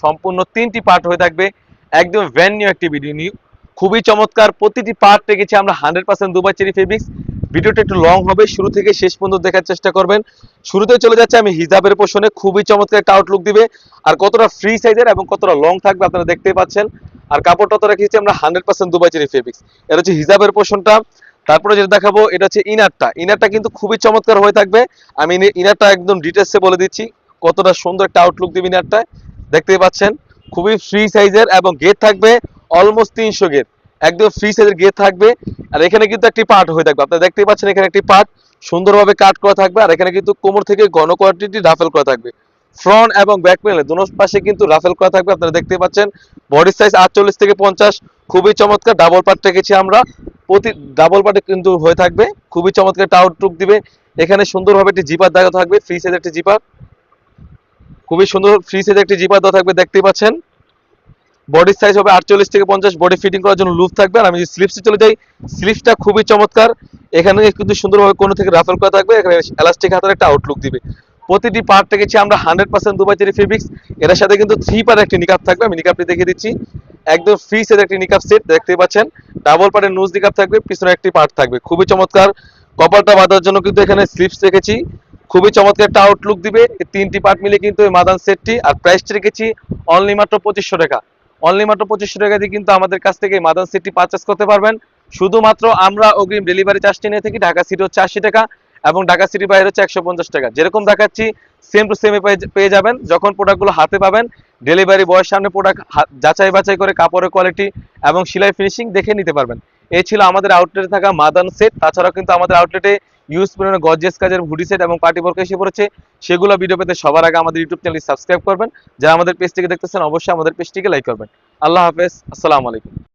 সম্পূর্ণ তিনটি পার্ট হয়ে থাকবে। একদম ভ্যান নিউ একটি ভিডিও নিউ খুবই চমৎকার, প্রতিটি পার্ট রেখেছি আমরা hundred percent Dubai cherry fabrics ভিডিওটা একটু লং হবে, শুরু থেকে শেষ পর্যন্ত দেখার চেষ্টা করবেন। শুরুতে চলে যাচ্ছে, আমি হিজাবের পোষণে খুবই চমৎকার একটা আউটলুক দিবে। আর কতটা ফ্রি সাইজের এবং কতটা লং থাকবে আপনারা দেখতেই পাচ্ছেন। আর কাপড়টা তো রেখেছি আমরা hundred percent Dubai cherry fabrics এটা হচ্ছে হিজাবের পোষণটা। তারপরে যেটা দেখাবো, এটা হচ্ছে ইনারটা ইনারটা কিন্তু খুবই চমৎকার হয়ে থাকবে। আমি ইনারটা একদম ডিটেলসে বলে দিচ্ছি। কতটা সুন্দর একটা আউটলুক দিবে ইনারটা দেখতেই পাচ্ছেন, খুবই ফ্রি সাইজের এবং গেট থাকবে অলমোস্ট তিনশো গেট একদম ফ্রি সাইজের গেট থাকবে। আর এখানে কিন্তু একটি পার্ট হয়ে থাকবে। আপনারা দেখতেই পাচ্ছেন এখানে একটি পার্ট সুন্দরভাবে কাট করা থাকবে। আর এখানে কিন্তু কোমর থেকে ঘন কোয়ান্টিটি রাফেল করা থাকবে। ফ্রন্ট এবং ব্যাক প্যানেলে দোনো পাশে কিন্তু রাফেল করা থাকবে। আপনারা দেখতে পাচ্ছেন বডি সাইজ আটচল্লিশ থেকে পঞ্চাশ। খুবই চমৎকার ডাবল পার্ট রেখেছি আমরা। প্রতি ডাবল পার্টে কিন্তু হয়ে থাকবে। খুবই চমৎকার টাউট টুক দিবে। এখানে সুন্দরভাবে একটি জিপার দেওয়া থাকবে। ফ্রি সাইজের একটি জিপার খুবই সুন্দর ফ্রি সাইজের একটি জিপার দেওয়া থাকবে, দেখতেই পাচ্ছেন। বডি সাইজ হবে আটচল্লিশ থেকে পঞ্চাশ বডি ফিটিং করার জন্য লুপ থাকবে। আর আমি যদি স্লিপসে চলে যাই স্লিপসটা খুবই চমৎকার। এখানে কিন্তু সুন্দরভাবে কোনো থেকে রাফেল করা থাকবে, এখানে এলাস্টিক হাতের একটা আউটলুক দিবে। প্রতিটি পার্ট রেখেছি আমরা hundred percent Dubai cherry fabrics এর সাথে কিন্তু থ্রি পার্ট একটি নিকাপ থাকবে, আমি নিকাপটি দেখিয়ে দিচ্ছি। একদম ফ্রি সেট একটি নিকাপ সেট দেখতেই পাচ্ছেন। ডাবল পার্টের নুজ নিকাপ থাকবে, পিছনে একটি পার্ট থাকবে। খুবই চমৎকার। কপালটা বাঁধার জন্য কিন্তু এখানে স্লিপস রেখেছি। খুবই চমৎকার একটা আউটলুক দিবে। তিনটি পার্ট মিলে কিন্তু এই মাদান সেটটি আর প্রাইসটি রেখেছি অনলি মাত্র পঁচিশশো টাকা। অনলি মাত্র পঁচিশশো টাকা দিয়ে কিন্তু আমাদের কাছ থেকে মাদান সেটটি পারচেস করতে পারবেন। শুধুমাত্র আমরা অগ্রিম ডেলিভারি চার্জটি নিয়ে থাকি। ঢাকা সিটি হচ্ছে আশি টাকা। এবং ঢাকা সিটি বাইরে হচ্ছে একশো পঞ্চাশ টাকা। যেরকম দেখাচ্ছি সেম টু সেমে পেয়ে যাবেন। যখন প্রোডাক্টগুলো হাতে পাবেন ডেলিভারি বয়ের সামনে প্রোডাক্ট যাচাই বাছাই করে কাপড়ের কোয়ালিটি এবং সেলাই ফিনিশিং দেখে নিতে পারবেন। এই ছিল আমাদের আউটলেটে থাকা মাদান সেট তাছাড়াও কিন্তু আমাদের আউটলেটে ইউজ পরিমাণে গর্জিয়াস কাজের হুডি সেট এবং পার্টি বর্ক এসে পড়েছে। সেগুলো ভিডিও পেতে সবার আগে আমাদের ইউটিউব চ্যানেল সাবস্ক্রাইব করবেন। যারা আমাদের পেজটিকে দেখতেছেন, অবশ্যই আমাদের পেজটিকে লাইক করবেন। আল্লাহ হাফেজ। আসসালামু আলাইকুম।